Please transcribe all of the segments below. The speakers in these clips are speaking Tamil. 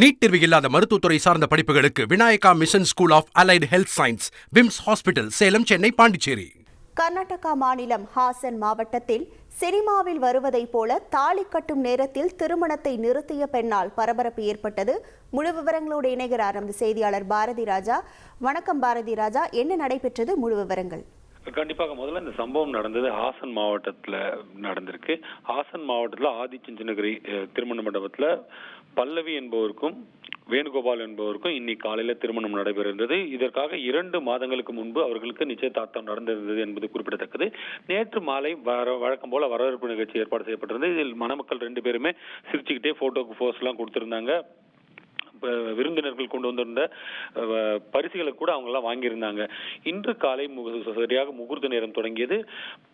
நீட் தேர்வு இல்லாத மருத்துவத்துறை சார்ந்த படிப்புகளுக்கு Vinayaka Mission School of Allied Health Science VIMS Hospital Salem Chennai Pondicherry. Karnataka மாநிலம் ஹாசன் மாவட்டத்தில் சினிமாவில் வருவதைப் போல தாலி கட்டும் நேரத்தில் திருமணத்தை நிறுத்திய பெண்ணால் பரபரப்பு ஏற்பட்டது. முழு விவரங்களோடு இணைகிறார் நமது செய்தியாளர் பாரதி ராஜா. வணக்கம் பாரதி ராஜா. என்ன நடைபெற்றது? முழு விவரங்கள். கண்டிப்பாக முதல்ல இந்த சம்பவம் நடந்தது ஹாசன் மாவட்டத்துல நடந்திருக்கு. ஹாசன் மாவட்டத்துல ஆதிச்சுஞ்சனகிரி திருமண மண்டபத்துல பல்லவி என்பவருக்கும் வேணுகோபால் என்பவருக்கும் இன்னைக்கு காலையில திருமணம் நடைபெறுகிறது. இதற்காக இரண்டு மாதங்களுக்கு முன்பு அவர்களுக்கு நிச்சயதார்த்தம் நடந்திருந்தது என்பது குறிப்பிடத்தக்கது. நேற்று மாலை வர வழக்கம் போல வரவேற்பு நிகழ்ச்சி ஏற்பாடு செய்யப்பட்டிருந்தது. இதில் மணமக்கள் ரெண்டு பேருமே சிரிச்சுக்கிட்டே போட்டோக்கு போஸ் எல்லாம் கொடுத்திருந்தாங்க. விருந்தினர்கள் கொண்டு வந்திருந்த பரிசுகளை கூட அவங்க எல்லாம் வாங்கியிருந்தாங்க. இன்று காலை சரியாக முகூர்த்த நேரம் தொடங்கியது.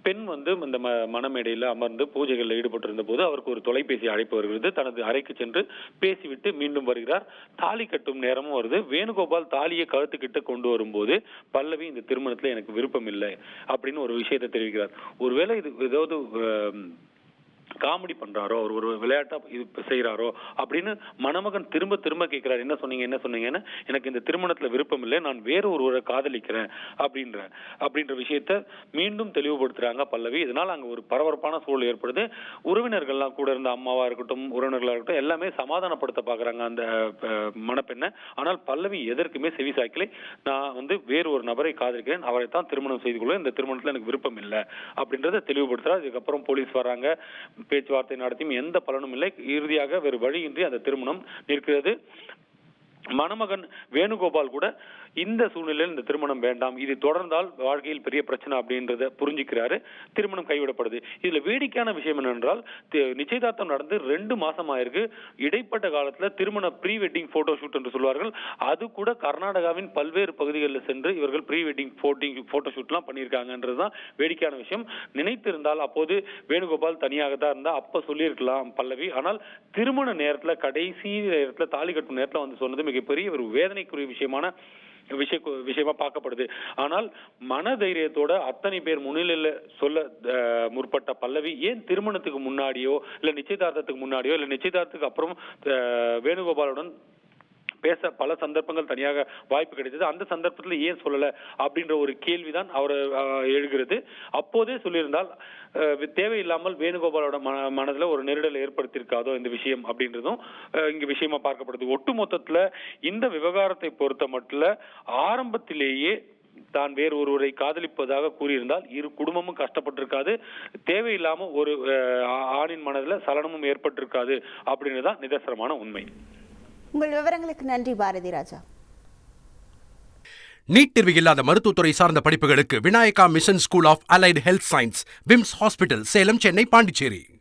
பெண் வந்து இந்த ம மணமேடையில் அமர்ந்து பூஜைகளில் ஈடுபட்டிருந்த போது அவருக்கு ஒரு தொலைபேசி அழைப்பு வருகிறது. தனது அறைக்கு சென்று பேசிவிட்டு மீண்டும் வருகிறார். தாலி கட்டும் நேரமும் வருது. வேணுகோபால் தாலியை கழுத்துக்கிட்ட கொண்டு வரும்போது பல்லவி இந்த திருமணத்தில் எனக்கு விருப்பம் இல்லை. அப்படின்னு ஒரு விஷயத்தை தெரிவிக்கிறார். ஒருவேளை இது ஏதாவது காமெடி பண்றாரோ அவர் ஒரு விளையாட்டா இது செய்கிறாரோ அப்படின்னு மணமகன் திரும்ப திரும்ப கேட்கிறார் என்ன சொன்னீங்க என்ன சொன்னீங்கன்னு எனக்கு இந்த திருமணத்துல விருப்பம் இல்லை நான் வேற ஒருவரை காதலிக்கிறேன் அப்படின்ற அப்படின்ற விஷயத்த மீண்டும் தெளிவுபடுத்துறாங்க பல்லவி. இதனால அங்க ஒரு பரபரப்பான சூழல் ஏற்படுது. உறவினர்கள்லாம் கூட இருந்த அம்மாவா இருக்கட்டும் உறவினர்களாக இருக்கட்டும் எல்லாமே சமாதானப்படுத்த பாக்குறாங்க அந்த மணப்பெண்ணை. ஆனால் பல்லவி எதற்குமே செவி சாய்க்கலை. நான் வந்து வேறு ஒரு நபரை காதலிக்கிறேன் அவரை தான் திருமணம் செய்து கொள்ள இந்த திருமணத்துல எனக்கு விருப்பம் இல்லை அப்படின்றத தெளிவுபடுத்துறார் இதுக்கப்புறம் போலீஸ் வராங்க. பேச்சுவார்த்தை நடத்தியும் எந்த பலனும் இல்லை. இறுதியாக வேறு வழியின்றி அந்த திருமணம் நிற்கிறது. மணமகன் வேணுகோபால் கூட இந்த சூழ்நிலையில் இந்த திருமணம் வேண்டாம் இது தொடர்ந்தால் வாழ்க்கையில் பெரிய பிரச்சனை அப்படின்றத புரிஞ்சுக்கிறாரு திருமணம் கைவிடப்படுது. இதுல வேடிக்கையான விஷயம் என்னென்றால் நிச்சயதார்த்தம் நடந்து ரெண்டு மாசம் ஆயிருக்கு இடைப்பட்ட காலத்துல திருமண ப்ரீ வெட்டிங் போட்டோ ஷூட் என்று சொல்வார்கள். அது கூட கர்நாடகாவின் பல்வேறு பகுதிகளில் சென்று இவர்கள் ப்ரீ வெட்டிங் போட்டிங் போட்டோ ஷூட்லாம் பண்ணியிருக்காங்கன்றதுதான் வேடிக்கையான விஷயம். நினைத்திருந்தால் அப்போது வேணுகோபால் தனியாக தான் இருந்தா அப்ப சொல்லியிருக்கலாம் பல்லவி. ஆனால் திருமண நேரத்துல கடைசி நேரத்துல தாலி கட்டும் நேரத்துல வந்து சொன்னது மிக மிகப்பெரிய ஒரு வேதனைக்குரிய விஷயமான விஷய விஷயமா பார்க்கப்படுது. ஆனால் மன தைரியத்தோட அத்தனை பேர் முன்னிலையில் சொல்ல அஹ், முற்பட்ட பல்லவி ஏன் திருமணத்துக்கு முன்னாடியோ இல்ல நிச்சயதார்த்தத்துக்கு முன்னாடியோ இல்ல நிச்சயதார்த்தத்துக்கு அப்புறம் அஹ், வேணுகோபாலுடன் பேச பல சந்தர்ப்பங்கள் தனியாக வாய்ப்பு கிடைத்தது. அந்த சந்தர்ப்பத்தில் ஏன் சொல்லலை அப்படின்ற ஒரு கேள்விதான் அவர் எழுகிறது. அப்போதே சொல்லியிருந்தால் தேவையில்லாமல் வேணுகோபாலோட மனதில் ஒரு நெருடலை ஏற்படுத்தியிருக்காதோ இந்த விஷயம் அப்படின்றதும் இங்கே விஷயமா பார்க்கப்படுது. ஒட்டு மொத்தத்தில் இந்த விவகாரத்தை பொறுத்த மட்டும் ஆரம்பத்திலேயே தான் வேறு ஒருவரை காதலிப்பதாக கூறியிருந்தால் இரு குடும்பமும் கஷ்டப்பட்டிருக்காது. தேவையில்லாமல் ஒரு ஆணின் மனதில் சலனமும் ஏற்பட்டிருக்காது அப்படின்றதுதான் நிதர்சனமான உண்மை. உங்கள் விவரங்களுக்கு நன்றி பாரதி ராஜா. நீட் தேர்வு இல்லாத மருத்துவத்துறை சார்ந்த படிப்புகளுக்கு Vinayaka Mission School of Allied Health Science VIMS Hospital Salem Chennai Pondicherry.